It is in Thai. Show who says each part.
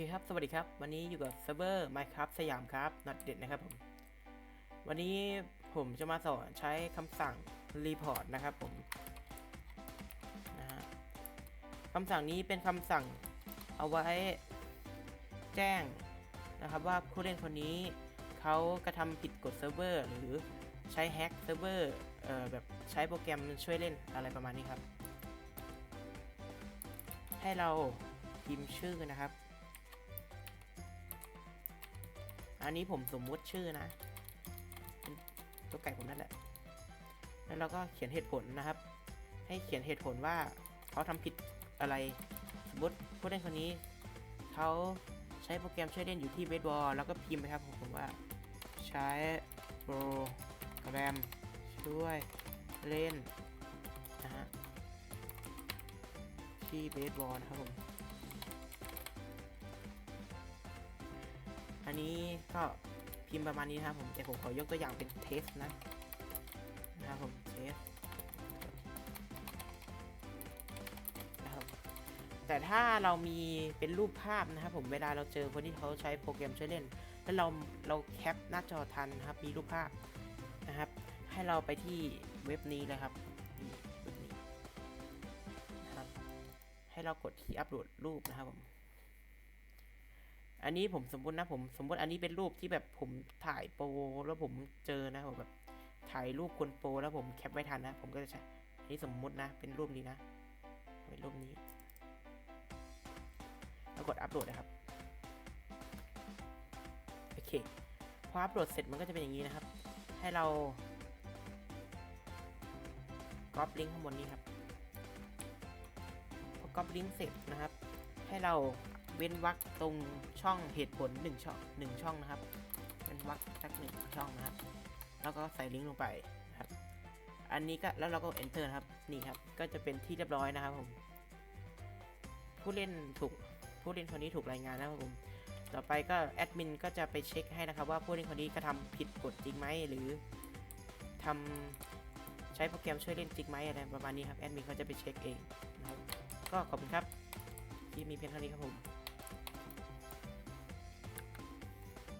Speaker 1: คครับ สวัสดีครับ วันนี้อยู่กับเซิร์ฟเวอร์ Minecraft สยามครับนัดเด็ดนะครับผม วันนี้ผมจะมาสอนใช้คำสั่ง report นะครับผมนะฮะคำสั่งนี้เป็นคำสั่งเอาไว้แจ้งนะครับว่าผู้เล่นคนนี้เขากระทำผิดกฎเซิร์ฟเวอร์หรือใช้แฮ็กเซิร์ฟเวอร์เอ่อแบบใช้โปรแกรมช่วยเล่นอะไรประมาณนี้ครับ ให้เราพิมพ์ชื่อนะครับ อันนี้ผมสมมุติชื่อนะตัวไก่ผมนั่นแหละ แล้วเราก็เขียนเหตุผลนะครับ ให้เขียนเหตุผลว่าเขาทำผิดอะไร สมมติผู้เล่นคนนี้ เขาใช้โปรแกรมช่วยเล่นอยู่ที่เบสบอลแล้วก็พิมพ์ไปครับผมผมว่า ใช้โปรแกรมช่วยเล่นนะฮะที่เบสบอลนะครับผม อันนี้ก็พิมพ์ประมาณนี้นะครับผมแต่ผมขอยกตัวอย่างเป็นเทสนะนะครับผมเทสนะครับแต่ถ้าเรามีเป็นรูปภาพนะครับผมเวลาเราเจอคนที่เขาใช้โปรแกรมช่วยเล่น แล้วเราเราแคปหน้าจอทันนะครับมีรูปภาพนะครับ ให้เราไปที่เว็บนี้เลยครับเว็บนี้นะครับให้เรากดที่อัปโหลดรูปนะครับผม อันนี้ผมสมมตินะผมสมมติอันนี้เป็นรูปที่แบบผมถ่ายโปรแล้วผมเจอนะผมแบบถ่ายรูปคนโปรแล้วผมแคปไว้ทันนะ ผมก็จะใช้อันนี้สมมตินะเป็นรูปนี้นะเป็นรูปนี้แล้วกดอัปโหลดนะครับโอเคพออัปโหลดเสร็จมันก็จะเป็นอย่างนี้นะครับ ให้เราก๊อปลิงก์ข้างบนนี้ครับพอก๊อปลิงก์เสร็จนะครับ ให้เรา เว้นวรรคตรงช่องเหตุผลหนึ่งช่องหนึ่งช่องนะครับเว้นวรรคสักหนึ่งช่องนะครับ แล้วก็ใส่ลิงก์ลงไปนะครับ อันนี้ก็แล้วเราก็ enter นะครับนี่ครับก็จะเป็นที่เรียบร้อยนะครับผมผู้เล่นถูกผู้เล่นคนนี้ถูกรายงานนะครับผมต่อไปก็แอดมินก็จะไปเช็คให้นะครับ ว่าผู้เล่นคนนี้กระทำผิดกฎจริงไหมหรือทำใช้โปรแกรมช่วยเล่นจริงไหมอะไรประมาณนี้ครับแอดมินเขาจะไปเช็คเองนะครับก็ขอบคุณครับที่มีเพียงเท่านี้ครับผม